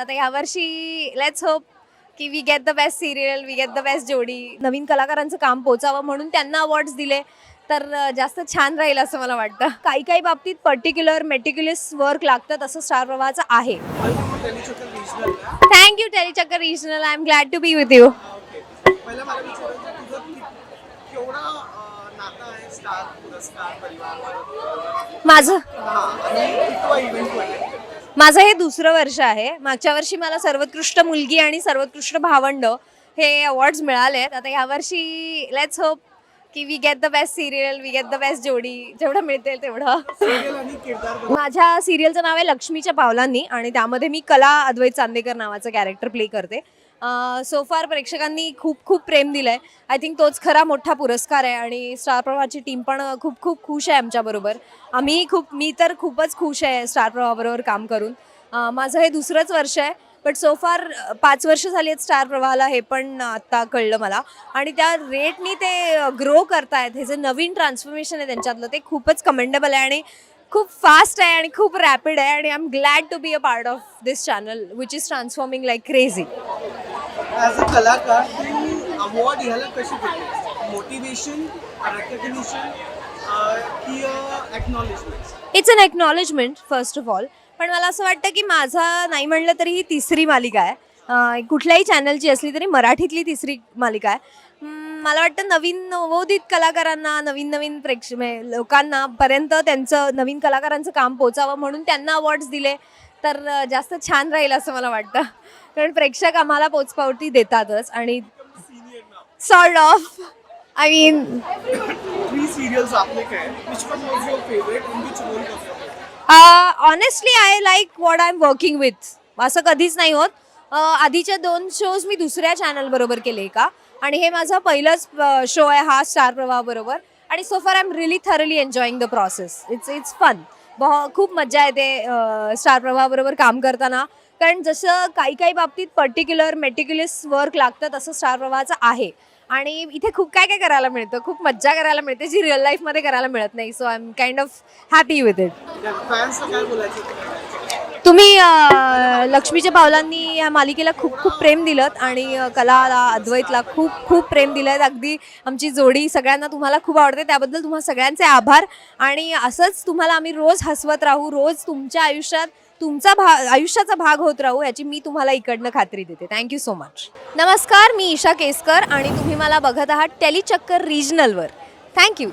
आता यावर्षी let's hope की we get the best serial we get the best जोडी. नवीन कलाकारांचं काम पोचावं म्हणून त्यांना अवॉर्ड्स दिले. तर जास्त छान राहील असं मला वाटतं. काही काही बाबतीत पर्टिक्युलर मेटिक्युलस वर्क लागतं तसं स्टार प्रवाहाचं आहे. Thank you Tellychakkar regional I am glad to be with you माझं? माझं हे दुसरं वर्ष आहे. मागच्या वर्षी मला सर्वोत्कृष्ट मुलगी आणि सर्वोत्कृष्ट भावंड हे अवॉर्ड्स मिळाले आहेत आता यावर्षी लेट्स होप की we get the best serial we get the best जोडी जेवढं मिळतील तेवढं. सिरियल आणि किरदारबद्दल माझ्या सिरियलचं नाव आहे लक्ष्मीच्या पावलांनी आणि त्यामध्ये मी कला अद्वैत चांदेकर नावाचं कॅरेक्टर प्ले करते. सो फार प्रेक्षकांनी खूप खूप प्रेम दिलं आहे आय थिंक तोच खरा मोठा पुरस्कार आहे आणि स्टार प्रवाहाची टीम पण खूप खूप खुश आहे आमच्याबरोबर आम्ही खूप मी तर खूपच खुश आहे स्टार प्रवाहाबरोबर काम करून. अं, माझं हे दुसरंच वर्ष आहे. बट सो फार पाच वर्ष झाली आहेत स्टार प्रवाहाला हे पण आत्ता कळलं मला. आणि त्या रेटनी ते ग्रो करतायत. हे जे नवीन ट्रान्सफॉर्मेशन आहे त्यांच्यातलं ते खूपच कमेंडेबल आहे आणि खूप फास्ट आहे आणि खूप रॅपिड आहे आणि I am glad to be a part of this channel which is transforming like crazy as a कलाकार अवॉर्ड कशी मोटिवेशन रेकग्निशन की acknowledgement it's an acknowledgement first of all पण मला असं वाटतं की माझा नाही म्हणलं तरी ही तिसरी मालिका आहे. अं, कुठल्याही चॅनलची असली तरी मराठीतली तिसरी मालिका आहे. हम्म, मला वाटतं नवीन नवोदित कलाकारांना नवीन नवीन प्रेक्ष म्हणजे लोकांना पर्यंत त्यांचं नवीन कलाकारांचं काम पोचावं म्हणून त्यांना अवॉर्ड्स दिले तर अं, जास्त छान राहील असं मला वाटतं. कारण प्रेक्षक आम्हाला पोचपावती देतातच आणि sort of I mean three serials आपले काय? Which one was your favourite in which role honestly I like what I am working with असं कधीच नाही होत. आधीच्या दोन शोज मी दुसऱ्या चॅनल बरोबर केले का आणि हे माझा पहिलाच शो आहे हा स्टार प्रवाह बरोबर. आणि so far I am really thoroughly enjoying the process it's it's fun खूप मजा येते स्टार प्रवाहाबरोबर काम करताना. कारण जसं काही काही बाबतीत पर्टिक्युलर मेटिक्युलस वर्क लागतं तसं स्टार प्रवाहाचं आहे. आणि इथे खूप काय काय करायला मिळतं? खूप मज्जा करायला मिळते जी रिअल लाईफमध्ये करायला मिळत नाही. So I am kind of happy with it तुम्ही लक्ष्मीच्या पावलांनी या मालिकेला खूप खूप प्रेम दिलं आणि कलाला अद्वैतला खूप खूप प्रेम दिलं आहे अगदी आमची जोडी सगळ्यांना तुम्हाला खूप आवडते. त्याबद्दल तुम्हा सगळ्यांचे आभार. आणि असंच तुम्हाला आम्ही रोज हसवत राहू रोज तुमच्या आयुष्यात तुमचा भा आयुष्याचा भाग होत राहू याची मी तुम्हाला इकडनं खात्री देते. थँक्यू सो मच नमस्कार मी ईशा केसकर आणि तुम्ही मला बघत आहात टेलिचक्कर रिजनलवर थँक्यू